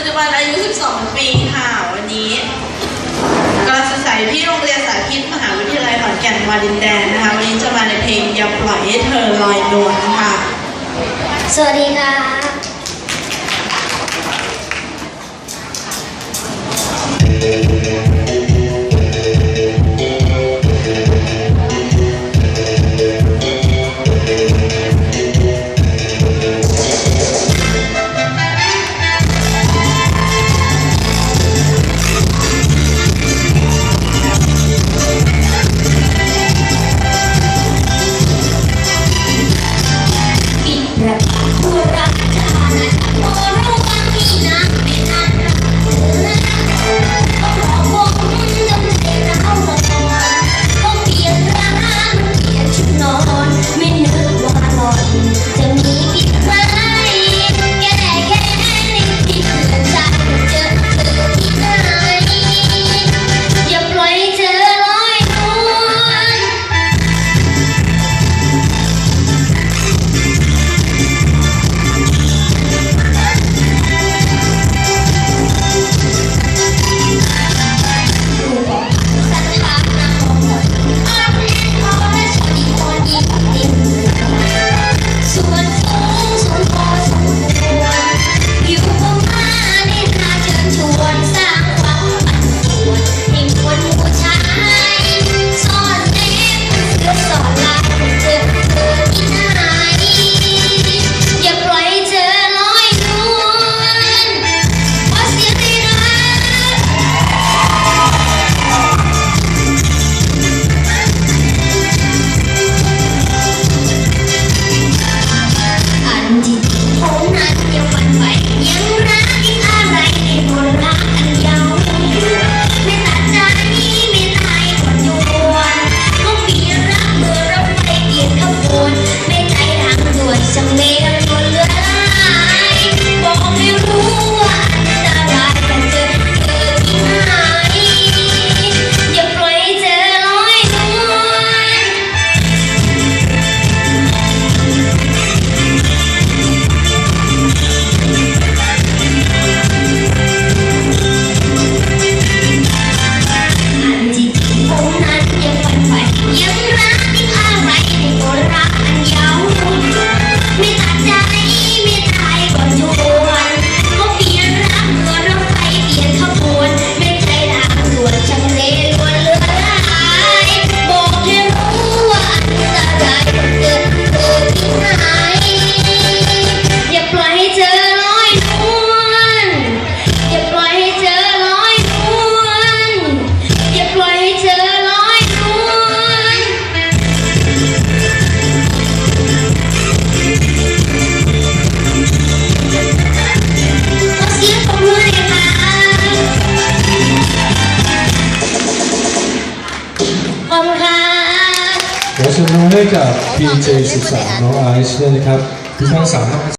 ปัจจุบันอายุ 12 ปีค่ะ วันนี้การศึกษาที่โรงเรียนสาธิตมหาวิทยาลัยขอนแก่นวาดินแดนนะคะ วันนี้จะมาในเพลงอย่าปล่อยให้เธอลอยนวลค่ะ สวัสดีค่ะ ขอบคุณค่ะเเชิญน้องให้กับ PJ 13น้องไอซ์ด้วยนะครับที่ท่างสาม